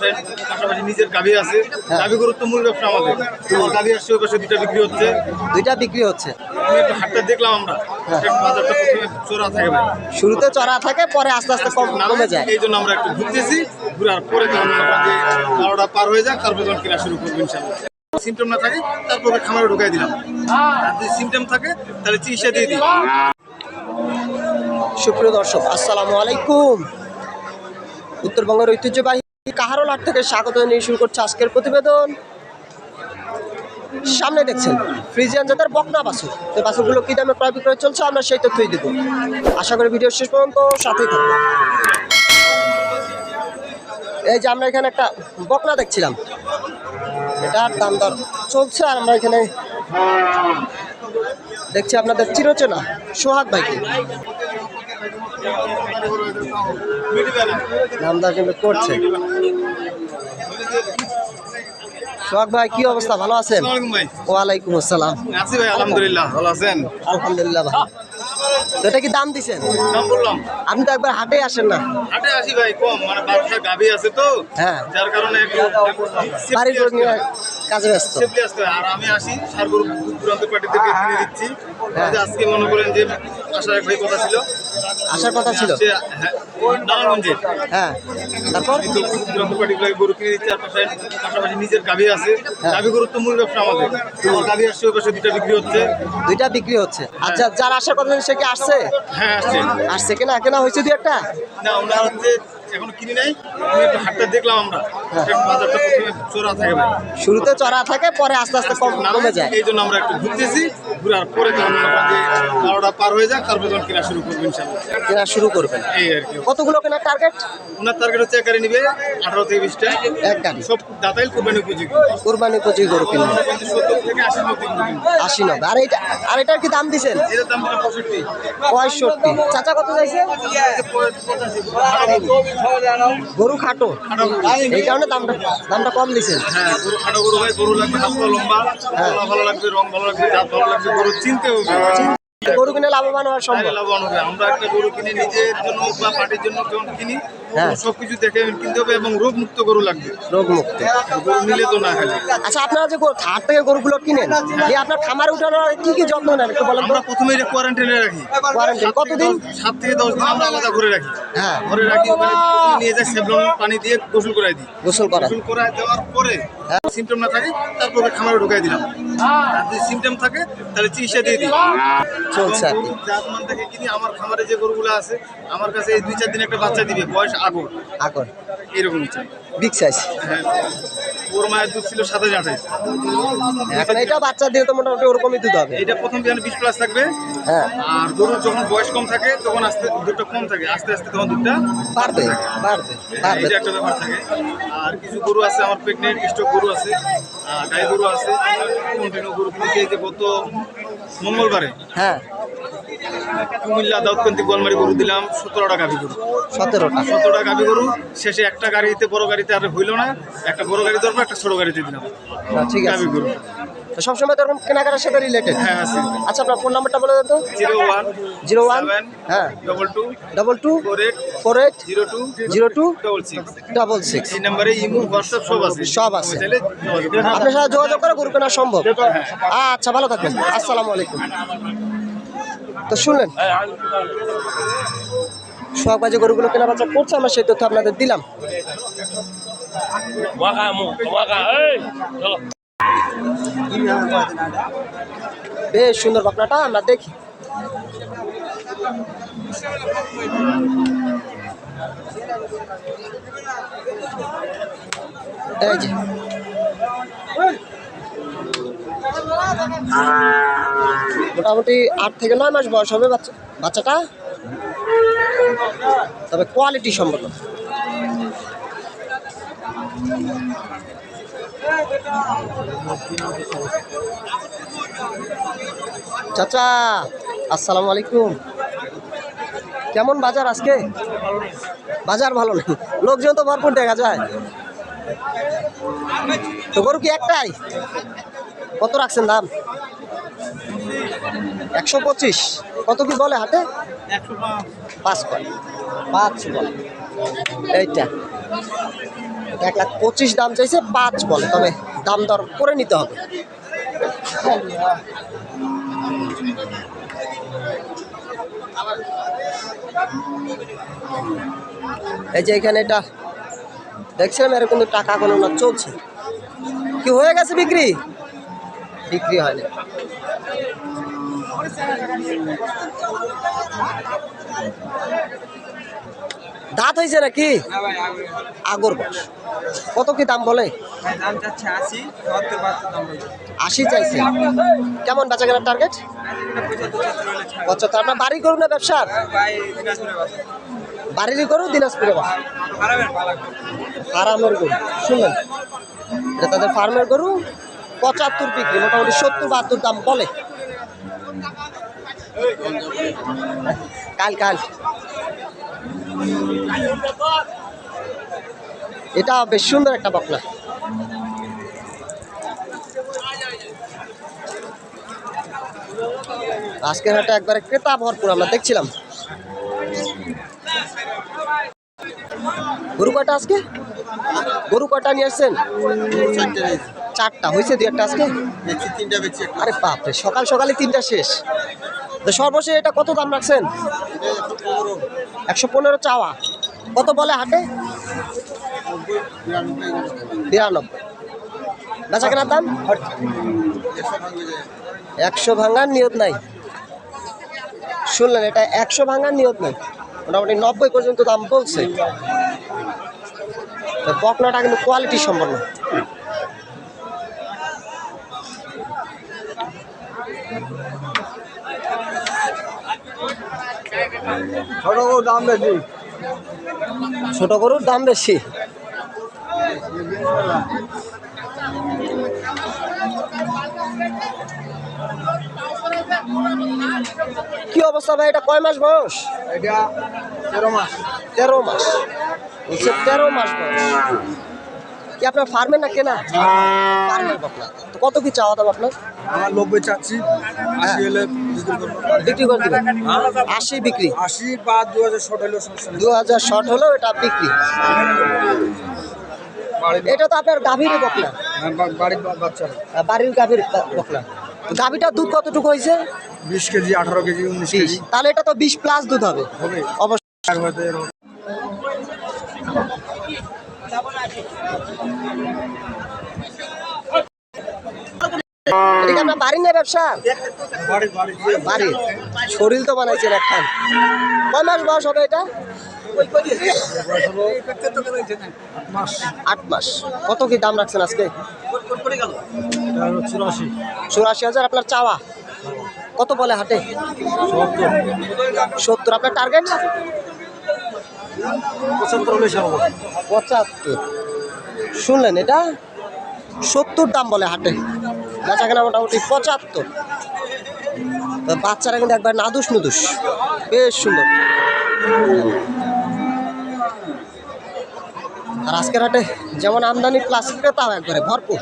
পাশে পাশাপাশি নিজের গাভী আছে। হ্যাঁ। গাভী গরুর তো মূল ব্যবসা আমাদের। আমার গাভী আসছে ওই পাশে দুটা বিক্রি হচ্ছে। দুইটা বিক্রি হচ্ছে। আমি একটু হাটটা দেখলাম আমরা। হ্যাঁ। বাজারটা প্রথমে চোরা থাকে ভাই। শুরুতে চড়া থাকে পরে আস্তে আস্তে কম কমে যায়। এই জন্য আমরা একটু ঘুরতেছি। ঘুরার পরে বারোটা পার হয়ে যাক তারপরে যখন কেনা শুরু করব ইনশাল্লাহ সিমটম না থাকে তারপরে খামারে ঢুকাই দিলাম। যদি সিমটম থাকে তাহলে চিকিৎসা দিয়ে দিই। সুপ্রিয় দর্শক আসসালামু আলাইকুম। উত্তরবঙ্গের ঐতিহ্যবাহী কাহারোল হাট থেকে স্বাগত নিয়ে শুরু করছে আজকের প্রতিবেদন? সামনে দেখছেন, ফ্রিজিয়ান জাতের বকনা বাছুর। এই বাছুরগুলো কী দামে ক্রয় বিক্রয় চলছে, আমরা সেই তথ্যই দেবো। আশা করি ভিডিও শেষ পর্যন্ত সাথেই থাকব এই যে আমরা এখানে একটা বকনা দেখছিলাম। এটার দাম দর চলছে আর আমরা এখানে দেখছি আপনাদের চিরচেনা সোহাগ ভাইকে। নামদার কিন্তু করছে। সোহাগ ভাই কি অবস্থা? ভালো আছেন? ভাই। ওয়ালাইকুম আসসালাম। আছি ভাই আলহামদুলিল্লাহ। ভালো আছেন? আলহামদুলিল্লাহ তো এটা কি দাম দিছেন? বললাম। আপনি তো একবার হাটে আসেন না? হাটে আসি ভাই কম। মানে বাচ্চা গাভী আছে তো। হ্যাঁ। যার কারণে একটু বাড়ির কাজে ব্যস্ত। আর আমি আসি সার গরু দূর দূরান্ত পার্টি থেকে কিনে দিচ্ছি। হ্যাঁ। আজকে মনে করেন যে আসার এক ভাই কথা ছিল। আসার কথা ছিল? হ্যাঁ, নারায়ণগঞ্জে। হ্যাঁ তারপর? দূরান্ত পার্টি গরু কিনে দিচ্ছে আর পাশে পাশাপাশি নিজের গাভী আছে। হ্যাঁ। গাভী গরুর তো মূল ব্যবসা আমাদের। গাভী আসছে ওই পাশে দুটা বিক্রি হচ্ছে। দুইটা বিক্রি হচ্ছে। আচ্ছা যার আসার কথা সে কি আসছে? হ্যাঁ আসছে। আসছে কিনা? কেনা হয়েছে দুই একটা? না ওনার হচ্ছে এখন কিনি নাই। আমি একটু হাটটা দেখলাম আমরা। শুরুতে চড়া থাকে পরে আস্তে আস্তে কম যায়। এই জন্য আমরা একটু ঘুরতেছি ঘুরার পরে বারোটা পার হয়ে যাক তারপরে যখন কেনা শুরু করব ইনশাল্লাহ কেনা শুরু করবেন। এই আর কি। কতগুলো কেনার টার্গেট ওনার টার্গেট হচ্ছে নিবে আঠারো থেকে বিশটা। এক গাড়ি। সব দাতাইল কোরবানি উপযোগী। কোরবানি পঁচিশ গরু কিনবে। আশি নব্বই আর এটা আর এটার কি দাম দিছেন? এটার দাম পঁয়ষট্টি। পঁয়ষট্টি। চাচা কত চাইছে? গরু খাটো। এই কারণে দামটা দামটা কম দিছেন হ্যাঁ গরু খাটো গরু ভাই গরু লাগবে লম্বা। ভালো লাগবে রং ভালো লাগবে জাত ভালো লাগবে গরু চিনতে হবে গরু কিনে লাভবান হওয়া সম্ভব। লাভবান হবে। আমরা একটা গরু কিনে নিজের জন্য বা পার্টির জন্য যখন কিনি হ্যাঁ। সব কিছু দেখে কিনতে হবে এবং রোগ মুক্ত গরু লাগবে। রোগ মুক্ত গরু নিলে তো না খালি। আচ্ছা আপনারা যে হাট থেকে গরুগুলো কিনেন দিয়ে আপনার খামারে উঠানোর কি কি যত্ন নেন একটু বলেন আমরা প্রথমে এটা কোয়ারেন্টাইনে রাখি। কোয়ারেন্টাইন কতদিন? সাত থেকে দশ দিন আমরা আলাদা করে রাখি। হ্যাঁ। ঘরে রাখি নিয়ে যাই সেভলন পানি দিয়ে গোসল করাই দিই। গোসল করা গোসল করাই দেওয়ার পরে হ্যাঁ। সিমটম না থাকে তারপরে খামারে ঢুকাই দিলাম। যদি সিমটম থাকে তাহলে চিকিৎসা দিয়ে দিই চলছে আর কি। জাতমান থেকে কিনি আমার খামারে যে গরুগুলো আছে আমার কাছে এই দুই চার দিন একটা বাচ্চা দিবে বয়স আগর। আগর। এরকম চাই বিগ সাইজ হ্যাঁ। ওর মায়ের দুধ ছিল সাতাশ আঠাশ। এখন এটা বাচ্চা দিয়ে তো মোটামুটি ওরকমই দুধ হবে। এটা প্রথম বিয়ানে বিশ প্লাস থাকবে। হ্যাঁ। আর গরুর যখন বয়স কম থাকে তখন আস্তে দুধটা কম থাকে। আস্তে আস্তে তখন দুধটা পারবে পারবে পারবে এটা একটা ব্যাপার থাকে। আর কিছু গরু আছে আমার প্রেগনেন্ট স্টক গরু আছে। গাই গরু আছে। কন্টিনিউ গরু কিনেছি এই যে গত মঙ্গলবারে হ্যাঁ। কুমিল্লা দাউদকান্তি গোয়ালমারি গরু দিলাম সতেরোটা গাভি গরু। সতেরোটা। সতেরোটা গাভি গরু শেষে একটা গাড়িতে বড় গাড়িতে আর হইল না একটা বড় গাড়ি দরকার একটা ছোট গাড়িতে দিলাম। ঠিক আছে। গাভি গরু। সবসময় তো এরকম কেনাকাটার সাথে রিলেটেড হ্যাঁ আছে। আচ্ছা আপনার ফোন নাম্বারটা বলে দেন তো। জিরো ওয়ান জিরো ওয়ান হ্যাঁ। Double two double two four eight four eight zero two zero two double six. Double six. এই নাম্বারে ইমো হোয়াটসঅ্যাপ সব আছে। সব আছে। আপনার সাথে যোগাযোগ করে গরু কেনা সম্ভব। আচ্ছা ভালো থাকবেন। আসসালামু আলাইকুম। তো শুনলেন? সোহাগ বাজে গরুগুলো কেনা বাচ্চা করছে, আমরা সেই তথ্য আপনাদের দিলাম. বেশ সুন্দর বাকনাটা আমরা দেখি। এই যে। মোটামুটি আট থেকে নয় মাস বয়স হবে বাচ্চা বাচ্চাটা। তবে কোয়ালিটি সম্পন্ন। চাচা, আসসালামু আলাইকুম। কেমন বাজার আজকে? বাজার ভালো নেই। লোকজন তো ভরপুর দেখা যায়। তো গরু কি একটাই? কত রাখছেন দাম? একশো পঁচিশ। কত কি বলে হাতে পাঁচ কয় পাঁচ বলে। এইটা। এক লাখ পঁচিশ দাম চাইছে, পাঁচ বলে। তবে দাম দর করে নিতে হবে। এই যে এখানে এটা, দেখছিলাম এর কিন্তু টাকা কোনো না চলছে। কি হয়ে গেছে বিক্রি? বিক্রি হয়নি। দাঁত হয়েছে নাকি? আগর বয়স কত কি দাম বলে? আশি চাইছে। কেমন বেচা কেনার টার্গেট পঁচাত্তর। আপনার বাড়ি করুন না ব্যবসার? বাড়িরই করুন দিনাজপুরে বাসা ফার্মের গরু। শুনলেন? এটা তাদের ফার্মের গরু। পঁচাত্তর বিক্রি মোটামুটি সত্তর বাহাত্তর দাম বলে। কাল কাল। এটা বেশ সুন্দর একটা বকলা আজকের হাটে একবারে ক্রেতা ভরপুর আমরা দেখছিলাম। গরু কটা আজকে? গরু কটা নিয়ে আসছেন? চারটা হয়েছে দু একটা আজকে? আরে বাপরে সকাল সকালে তিনটা শেষ। তো সর্বশেষ এটা কত দাম রাখছেন? একশো পনেরো চাওয়া। কত বলে হাটে? বিরানব্বই। বেচা কেনার দাম? একশো ভাঙার নিয়ত নাই। শুনলেন, এটা একশো ভাঙার নিয়ত নাই। মোটামুটি নব্বই পর্যন্ত দাম বলছে। তো বকনাটা কিন্তু কোয়ালিটি সম্পন্ন। ছোট দাম বেশি। ছোট গরুর দাম বেশি? কি অবস্থা ভাই? এটা কয় মাস বয়স? এটা তেরো মাস। তেরো মাস। তেরো মাস বয়স। কি আপনার ফার্মের না কেনা? ফার্মের বকনা। তো কত কি চাওয়া দাম আপনার? আমার নব্বই চাচ্ছি। আশি হলে বিক্রি করে দিবেন। আশি বিক্রি? আশি বা দু হাজার শর্ট হলেও সমস্যা দু হাজার শর্ট হলেও এটা বিক্রি। এটা তো আপনার গাভীরই বকনা। হ্যাঁ, বাড়ির গাভীর বকনা। গাভীটার দুধ কতটুকু হয়েছে? বিশ কেজি আঠারো কেজি উনিশ কেজি। তাহলে এটা তো বিশ প্লাস দুধ হবে। হবে। অবশ্যই আর হয়তো এরকম এটা কি আপনার বাড়ি না ব্যবসা? বাড়ি শরীর তো বানাইছেন একখান। কয় মাস বয়স হবে এটা? আট মাস। কত কি দাম রাখছেন আজকে? চুরাশি হাজার। আপনার চাওয়া? কত বলে হাটে? সত্তর। সত্তর আপনার টার্গেট পঁচাত্তর পঁচাত্তর। শুনলেন, এটা সত্তর দাম বলে হাটে। বেচা কেনা মোটামুটি পঁচাত্তর। বাচ্চারা কিন্তু একবার নাদুস নুদুস। বেশ সুন্দর। আর আজকের হাটে যেমন আমদানি প্লাস ক্রেতাও একবারে ভরপুর।